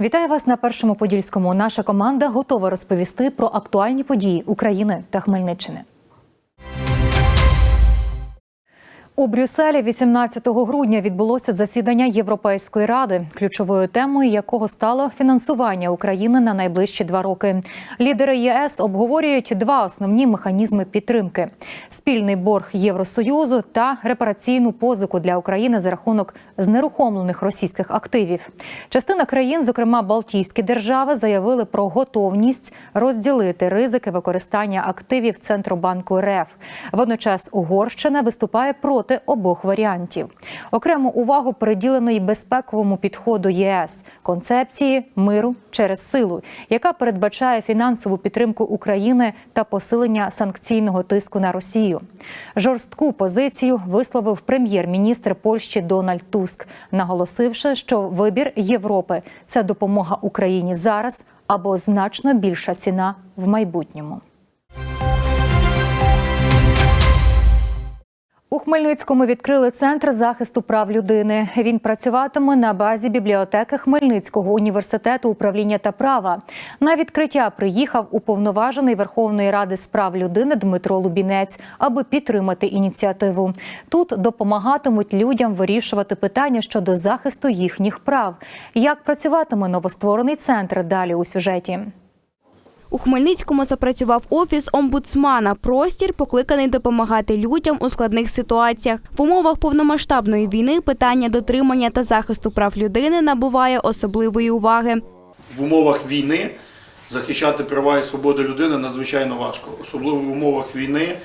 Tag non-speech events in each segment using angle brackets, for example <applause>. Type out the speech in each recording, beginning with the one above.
Вітаю вас на першому подільському. Наша команда готова розповісти про актуальні події України та Хмельниччини. У Брюсселі 18 грудня відбулося засідання Європейської ради, ключовою темою якого стало фінансування України на найближчі два роки. Лідери ЄС обговорюють два основні механізми підтримки: спільний борг Євросоюзу та репараційну позику для України за рахунок знерухомлених російських активів. Частина країн, зокрема Балтійські держави, заявили про готовність розділити ризики використання активів Центробанку РФ. Водночас Угорщина виступає проти обох варіантів. Окрему увагу приділено й безпековому підходу ЄС концепції миру через силу, яка передбачає фінансову підтримку України та посилення санкційного тиску на Росію. Жорстку позицію висловив прем'єр-міністр Польщі Дональд Туск, наголосивши, що вибір Європи це допомога Україні зараз або значно більша ціна в майбутньому. Хмельницькому відкрили центр захисту прав людини. Він працюватиме на базі бібліотеки Хмельницького університету управління та права. На відкриття приїхав уповноважений Верховної Ради з прав людини Дмитро Лубінець, аби підтримати ініціативу. Тут допомагатимуть людям вирішувати питання щодо захисту їхніх прав. Як працюватиме новостворений центр? Далі у сюжеті. У Хмельницькому запрацював офіс омбудсмана. Простір покликаний допомагати людям у складних ситуаціях. В умовах повномасштабної війни питання дотримання та захисту прав людини набуває особливої уваги. в умовах війни захищати права і свободи людини надзвичайно важко, особливо в умовах війни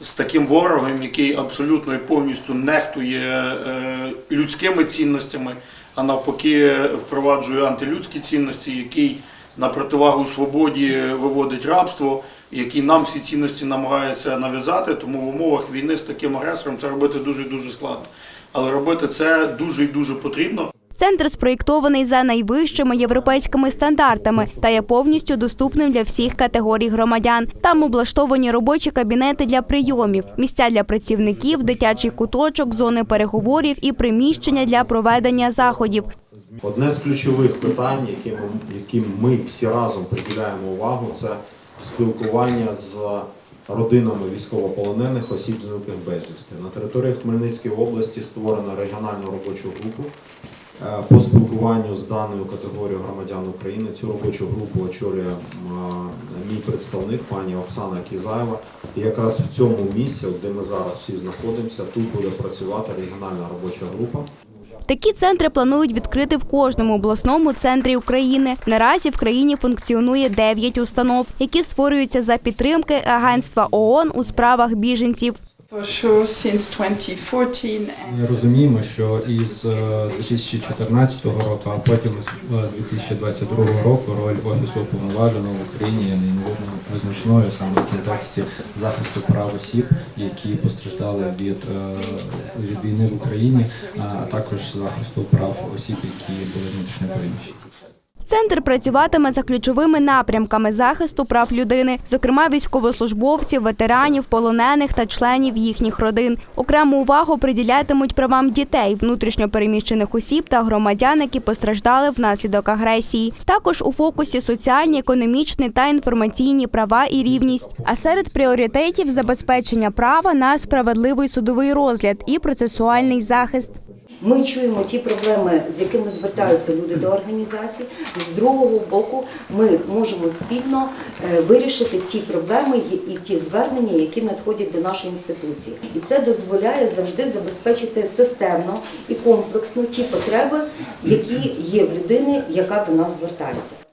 з таким ворогом, який абсолютно і повністю нехтує е, людськими цінностями, а навпаки впроваджує антилюдські цінності, який на противагу свободі виводить рабство, який нам всі цінності намагається нав'язати. Тому в умовах війни з таким агресором це робити дуже дуже складно. Але робити це дуже і дуже потрібно. Центр спроєктований за найвищими європейськими стандартами та є повністю доступним для всіх категорій громадян. Там облаштовані робочі кабінети для прийомів, місця для працівників, дитячий куточок, зони переговорів і приміщення для проведення заходів. Одне з ключових питань, яким, яким ми всі разом приділяємо увагу, це спілкування з родинами військовополонених осіб зниклих безвісти. На території Хмельницької області створено регіональну робочу групу е, по спілкуванню з даною категорією громадян України. Цю робочу групу очолює мій представник, пані Оксана Кізаєва. І якраз в цьому місці, де ми зараз всі знаходимося, тут буде працювати регіональна робоча група. Такі центри планують відкрити в кожному обласному центрі України. Наразі в країні функціонує 9 установ, які створюються за підтримки Агентства ООН у справах біженців. For sure, since 2014 Ми розуміємо, що із е, 2014 року, а потім з е, 2022 року роль офісу уповноваженого в Україні є неймовірно визначною саме в контексті захисту прав осіб, які постраждали від, е, від війни в Україні, а також захисту прав осіб, які були внутрішньо переміщені. Центр працюватиме за ключовими напрямками захисту прав людини, зокрема військовослужбовців, ветеранів, полонених та членів їхніх родин. Окрему увагу приділятимуть правам дітей, внутрішньо переміщених осіб та громадян, які постраждали внаслідок агресії. Також у фокусі соціальні, економічні та інформаційні права і рівність. А серед пріоритетів забезпечення права на справедливий судовий розгляд і процесуальний захист. Ми чуємо ті проблеми, з якими звертаються люди до організації. З другого боку, ми можемо спільно е, вирішити ті проблеми і ті звернення, які надходять до нашої інституції. І це дозволяє завжди забезпечити системно і комплексно ті потреби, які є в людини, яка до нас звертається.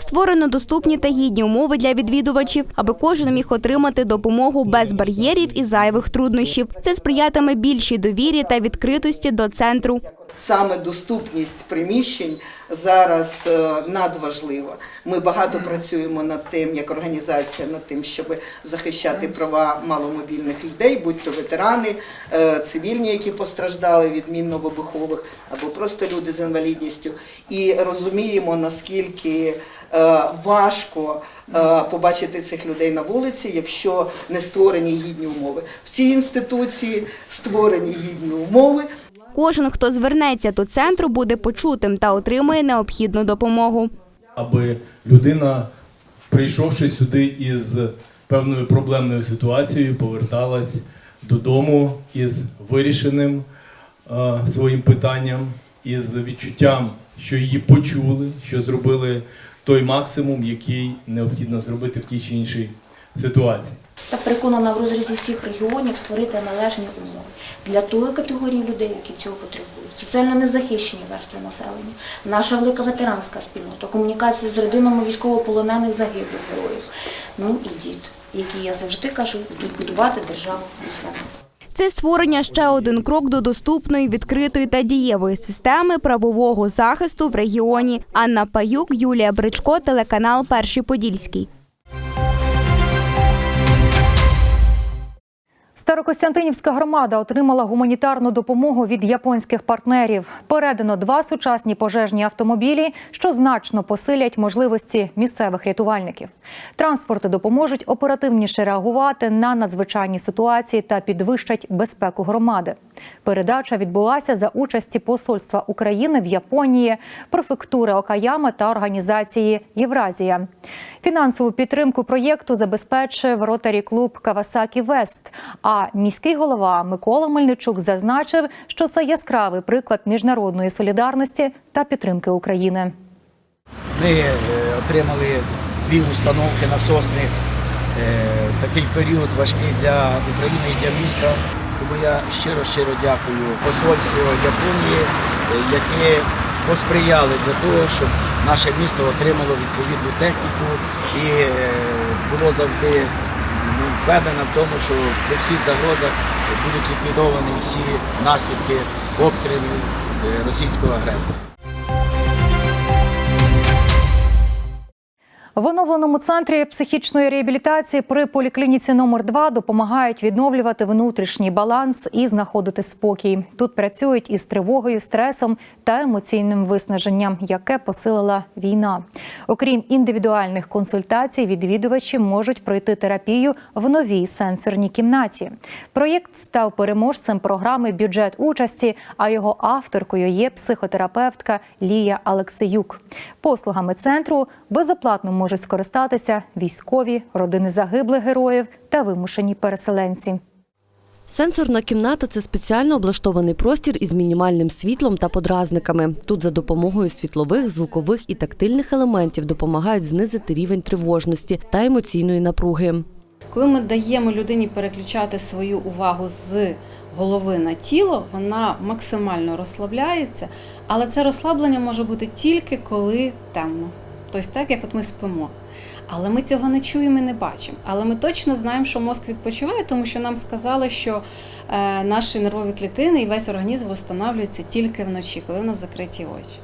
Створено доступні та гідні умови для відвідувачів, аби кожен міг отримати допомогу без бар'єрів і зайвих труднощів. Це сприятиме більшій довірі та відкритості до центру. Саме доступність приміщень зараз е, надважлива. Ми багато працюємо над тим, як організація, над тим, щоб захищати права маломобільних людей, будь то ветерани, е, цивільні, які постраждали від мінно-вибухових, або просто люди з інвалідністю. І розуміємо, наскільки е, важко побачити цих людей на вулиці, якщо не створені гідні умови. В цій інституції створені гідні умови. Кожен, хто звернеться до центру, буде почутим та отримає необхідну допомогу. аби людина, прийшовши сюди із певною проблемною ситуацією, поверталась додому із вирішеним е, своїм питанням, із відчуттям, що її почули, що зробили той максимум, який необхідно зробити в тій чи іншій ситуації. Та переконана в розрізі всіх регіонів створити належні умови для тої категорії людей, які цього потребують. Соціально незахищені верстви населення, наша велика ветеранська спільнота, комунікація з родинами військовополонених загиблих героїв. Ну і діти, які я завжди кажу, будуть будувати державу після нас. Це створення ще один крок до доступної, відкритої та дієвої системи правового захисту в регіоні. Анна Паюк, Юлія Бричко, телеканал Перший Подільський. Старокостянтинівська громада отримала гуманітарну допомогу від японських партнерів. Передано два сучасні пожежні автомобілі, що значно посилять можливості місцевих рятувальників. Транспорти допоможуть оперативніше реагувати на надзвичайні ситуації та підвищать безпеку громади. Передача відбулася за участі посольства України в Японії, префектури Окаями та організації Євразія. Фінансову підтримку проєкту забезпечив ротарі клуб Кавасакі Вест. А міський голова Микола Мельничук зазначив, що це яскравий приклад міжнародної солідарності та підтримки України. Ми е, отримали дві установки насосних е, в такий період важкий для України і для міста. Тому я щиро щиро дякую посольству Японії, е, які посприяли для того, щоб наше місто отримало відповідну техніку і було завжди впевнено в тому, що при всіх загрозах будуть ліквідовані всі наслідки обстрілів е, російського агресора. В оновленому центрі психічної реабілітації при поліклініці номер 2 допомагають відновлювати внутрішній баланс і знаходити спокій. Тут працюють із тривогою, стресом та емоційним виснаженням, яке посилила війна. Окрім індивідуальних консультацій, відвідувачі можуть пройти терапію в новій сенсорній кімнаті. Проєкт став переможцем програми Бюджет участі, а його авторкою є психотерапевтка Лія Алексеюк. Послугами центру безоплатно можуть скористатися військові, родини загиблих героїв та вимушені переселенці. Сенсорна кімната це спеціально облаштований простір із мінімальним світлом та подразниками. Тут за допомогою світлових, звукових і тактильних елементів допомагають знизити рівень тривожності та емоційної напруги. Коли ми даємо людині переключати свою увагу з голови на тіло, вона максимально розслабляється, але це розслаблення може бути тільки коли темно. Тобто так, як от ми спимо. Але ми цього не чуємо і не бачимо. Але ми точно знаємо, що мозк відпочиває, тому що нам сказали, що е, наші нервові клітини і весь організм встановлюється тільки вночі, коли в нас закриті очі.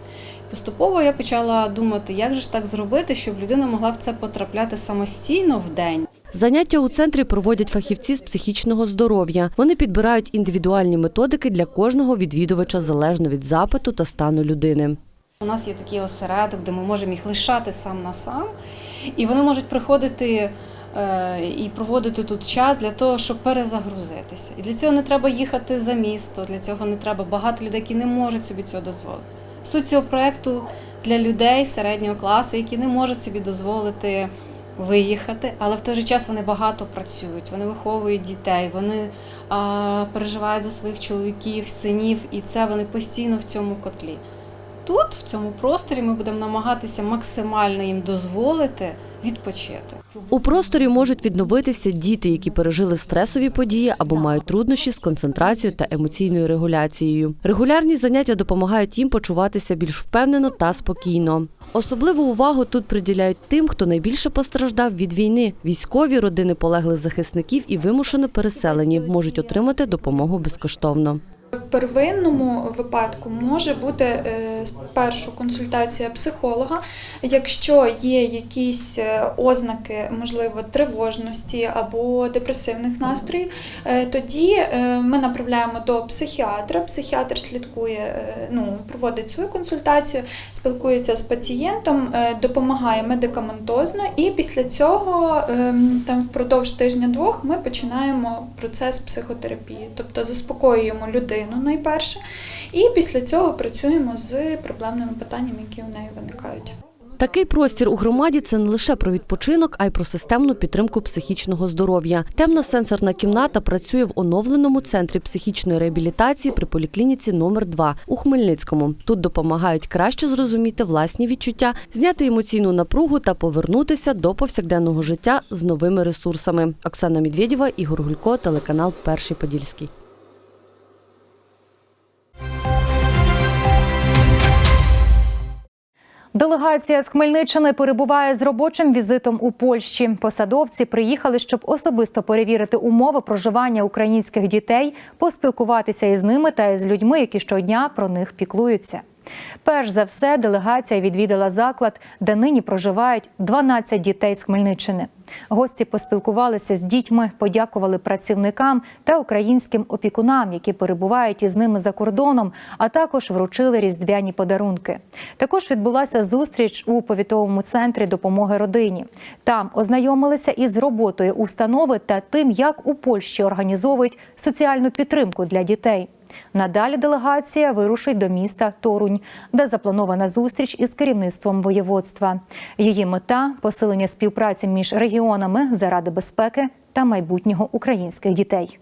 Поступово я почала думати, як же ж так зробити, щоб людина могла в це потрапляти самостійно в день. Заняття у центрі проводять фахівці з психічного здоров'я. Вони підбирають індивідуальні методики для кожного відвідувача залежно від запиту та стану людини. У нас є такий осередок, де ми можемо їх лишати сам на сам, і вони можуть приходити е, і проводити тут час для того, щоб перезагрузитися. І для цього не треба їхати за місто, для цього не треба багато людей, які не можуть собі цього дозволити. Суть цього проєкту для людей середнього класу, які не можуть собі дозволити виїхати, але в той же час вони багато працюють, вони виховують дітей, вони а, переживають за своїх чоловіків, синів, і це вони постійно в цьому котлі. Тут, в цьому просторі, ми будемо намагатися максимально їм дозволити відпочити. У просторі можуть відновитися діти, які пережили стресові події або мають труднощі з концентрацією та емоційною регуляцією. Регулярні заняття допомагають їм почуватися більш впевнено та спокійно. Особливу увагу тут приділяють тим, хто найбільше постраждав від війни. Військові, родини полеглих захисників і вимушено переселені можуть отримати допомогу безкоштовно. В первинному випадку може бути е, спершу консультація психолога. Якщо є якісь е, ознаки, можливо, тривожності або депресивних настроїв, е, тоді ми направляємо до психіатра. Психіатр слідкує, ну, проводить свою консультацію, спілкується з пацієнтом, допомагає медикаментозно, і після цього ем, там впродовж тижня-двох ми починаємо процес психотерапії, тобто заспокоюємо людину. найперше. І після цього працюємо з проблемними питаннями, які у неї виникають. Такий простір у громаді це не лише про відпочинок, а й про системну підтримку психічного здоров'я. Темна сенсорна кімната працює в оновленому центрі психічної реабілітації при поліклініці номер 2 у Хмельницькому. Тут допомагають краще зрозуміти власні відчуття, зняти емоційну напругу та повернутися до повсякденного життя з новими ресурсами. Оксана Медведєва, Ігор Гулько, телеканал Перший Подільський. Делегація з Хмельниччини перебуває з робочим візитом у Польщі. Посадовці приїхали, щоб особисто перевірити умови проживання українських дітей, поспілкуватися із ними та із людьми, які щодня про них піклуються. Перш за все, делегація відвідала заклад, де нині проживають 12 дітей з Хмельниччини. Гості поспілкувалися з дітьми, подякували працівникам та українським опікунам, які перебувають із ними за кордоном, а також вручили різдвяні подарунки. Також відбулася зустріч у повітовому центрі допомоги родині. Там ознайомилися із роботою установи та тим, як у Польщі організовують соціальну підтримку для дітей. Надалі делегація вирушить до міста Торунь, де запланована зустріч із керівництвом воєводства. Її мета посилення співпраці між регіонами заради безпеки та майбутнього українських дітей.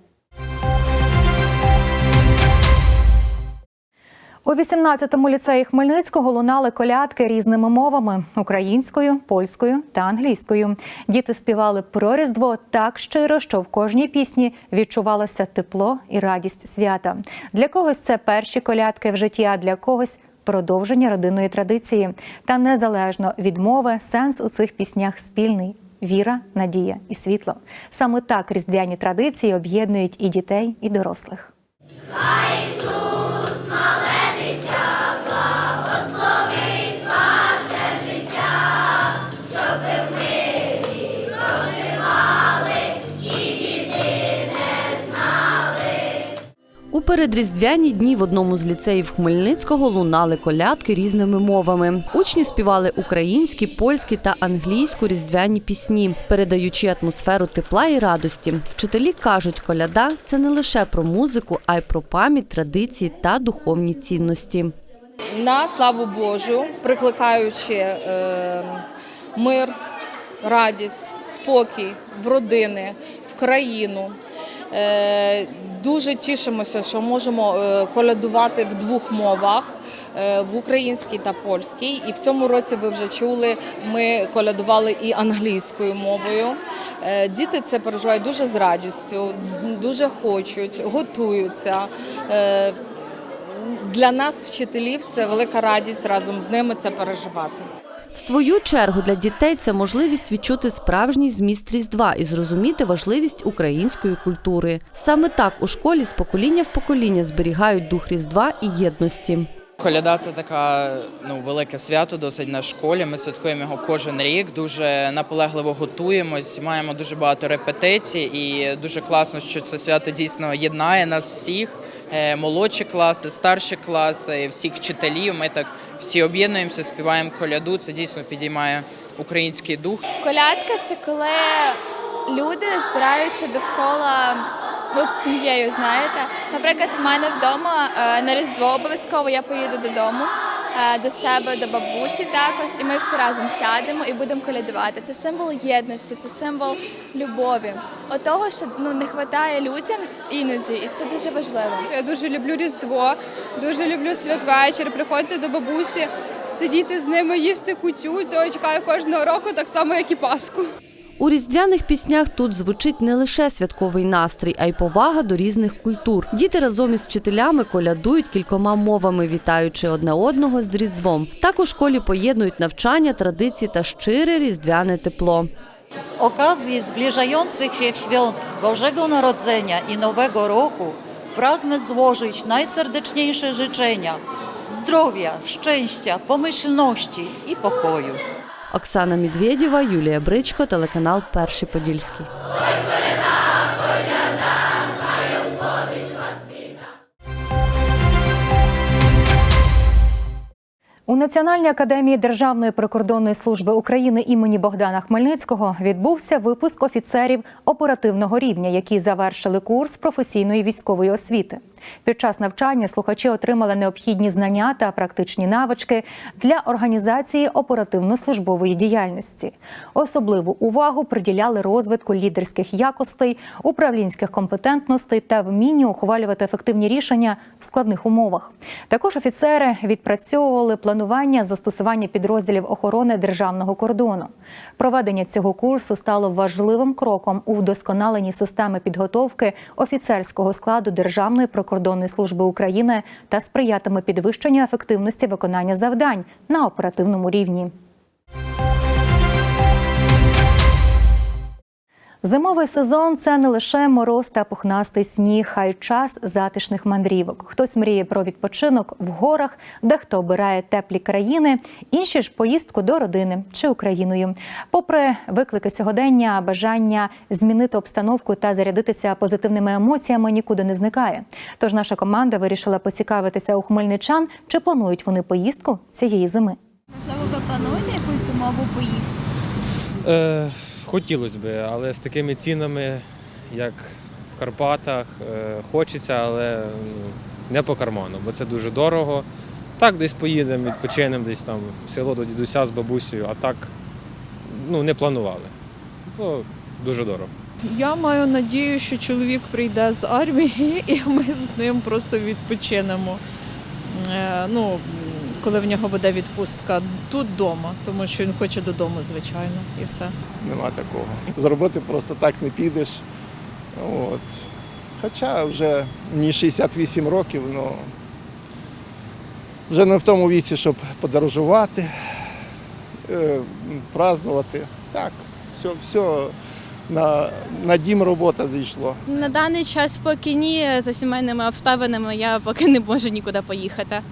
У 18-му ліцеї Хмельницького лунали колядки різними мовами українською, польською та англійською. Діти співали про Різдво так щиро, що в кожній пісні відчувалося тепло і радість свята. Для когось це перші колядки в житті, а для когось продовження родинної традиції. Та незалежно від мови, сенс у цих піснях спільний. Віра, надія і світло. Саме так різдвяні традиції об'єднують і дітей, і дорослих. Передріздвяні дні в одному з ліцеїв Хмельницького лунали колядки різними мовами. Учні співали українські, польські та англійську різдвяні пісні, передаючи атмосферу тепла і радості. Вчителі кажуть, коляда це не лише про музику, а й про пам'ять, традиції та духовні цінності. на славу Божу, прикликаючи е, мир, радість, спокій в родини, в країну. Е, Дуже тішимося, що можемо е, колядувати в двох мовах е, в українській та польській. І в цьому році ви вже чули, ми колядували і англійською мовою. Діти це переживають дуже з радістю, дуже хочуть, готуються. Для нас, вчителів, це велика радість разом з ними це переживати. В свою чергу для дітей це можливість відчути справжній зміст Різдва і зрозуміти важливість української культури. Саме так у школі з покоління в покоління зберігають дух Різдва і єдності. Коляда це така ну велике свято досить на школі. Ми святкуємо його кожен рік. Дуже наполегливо готуємось. Маємо дуже багато репетицій, і дуже класно, що це свято дійсно єднає нас всіх. Е, Молодші класи, старші класи, всіх вчителів. Ми так всі об'єднуємося, співаємо коляду. Це дійсно підіймає український дух. Колядка це коли люди збираються довкола от сім'єю, знаєте. Наприклад, в мене вдома е, на Різдво обов'язково я поїду додому. Е, До себе, до бабусі також, і ми всі разом сядемо і будемо колядувати. Це символ єдності, це символ любові. От того, що ну не вистачає людям іноді, і це дуже важливо. Я дуже люблю Різдво, дуже люблю святвечір, приходити до бабусі, сидіти з ними, їсти кутю. Цього чекаю кожного року, так само, як і Пасху. У різдвяних піснях тут звучить не лише святковий настрій, а й повага до різних культур. Діти разом із вчителями колядують кількома мовами, вітаючи одне одного з Різдвом. Так у школі поєднують навчання, традиції та щире різдвяне тепло. Z okazji zbliżających się świąt Bożego Narodzenia i Nowego Roku pragnę złożyć najserdeczniejsze życzenia zdrowia, szczęścia, pomyślności i pokoju. Оксана Медведєва, Юлія Бричко, телеканал Перший Подільський. У Національній академії Державної прикордонної служби України імені Богдана Хмельницького відбувся випуск офіцерів оперативного рівня, які завершили курс професійної військової освіти. Під час навчання слухачі отримали необхідні знання та практичні навички для організації оперативно-службової діяльності. Особливу увагу приділяли розвитку лідерських якостей, управлінських компетентностей та вмінню ухвалювати ефективні рішення в складних умовах. Також офіцери відпрацьовували планування застосування підрозділів охорони державного кордону. Проведення цього курсу стало важливим кроком у вдосконаленні системи підготовки офіцерського складу Державної прикордонної служби України та сприятиме підвищенню ефективності виконання завдань на оперативному рівні. Зимовий сезон це не лише мороз та пухнастий сніг, а й час затишних мандрівок. Хтось мріє про відпочинок в горах, дехто обирає теплі країни, інші ж поїздку до родини чи Україною. Попри виклики сьогодення, бажання змінити обстановку та зарядитися позитивними емоціями нікуди не зникає. Тож наша команда вирішила поцікавитися у хмельничан, чи планують вони поїздку цієї зими. Можливо, ви плануєте якусь зимову поїздку? Хотілося б, але з такими цінами, як в Карпатах, е, хочеться, але ну, не по карману, бо це дуже дорого. Так, десь поїдемо, відпочинемо десь там в село до дідуся з бабусею, а так ну, не планували. Бо дуже дорого. Я маю надію, що чоловік прийде з армії <laughs> і ми з ним просто відпочинемо. Е, Ну, коли в нього буде відпустка тут вдома, тому що він хоче додому, звичайно, і все. Нема такого. З роботи просто так не підеш. От. Хоча вже мені 68 років, ну вже не в тому віці, щоб подорожувати, е, празднувати. Так, все, все на, на дім робота зійшло. На даний час поки ні, за сімейними обставинами я поки не можу нікуди поїхати.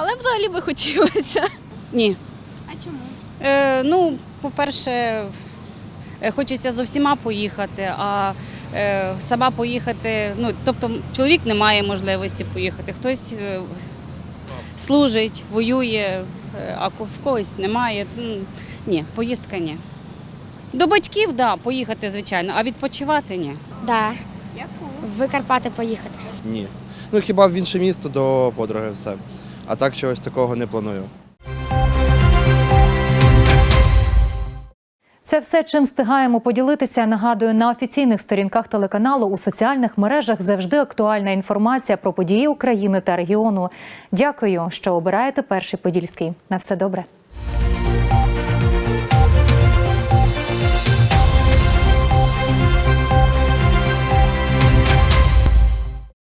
Але взагалі би хотілося. Ні. А чому? Е, ну, по-перше, е, хочеться з усіма поїхати, а е, сама поїхати, ну, тобто чоловік не має можливості поїхати, хтось е, служить, воює, е, а в когось немає. Ні, поїздка ні. До батьків, так, да, поїхати, звичайно, а відпочивати ні. Да. Яку? В Карпати поїхати. Ні. Ну хіба в інше місто до подруги все. А так чогось такого не планую. Це все, чим встигаємо поділитися. Нагадую, на офіційних сторінках телеканалу у соціальних мережах завжди актуальна інформація про події України та регіону. Дякую, що обираєте перший подільський. На все добре.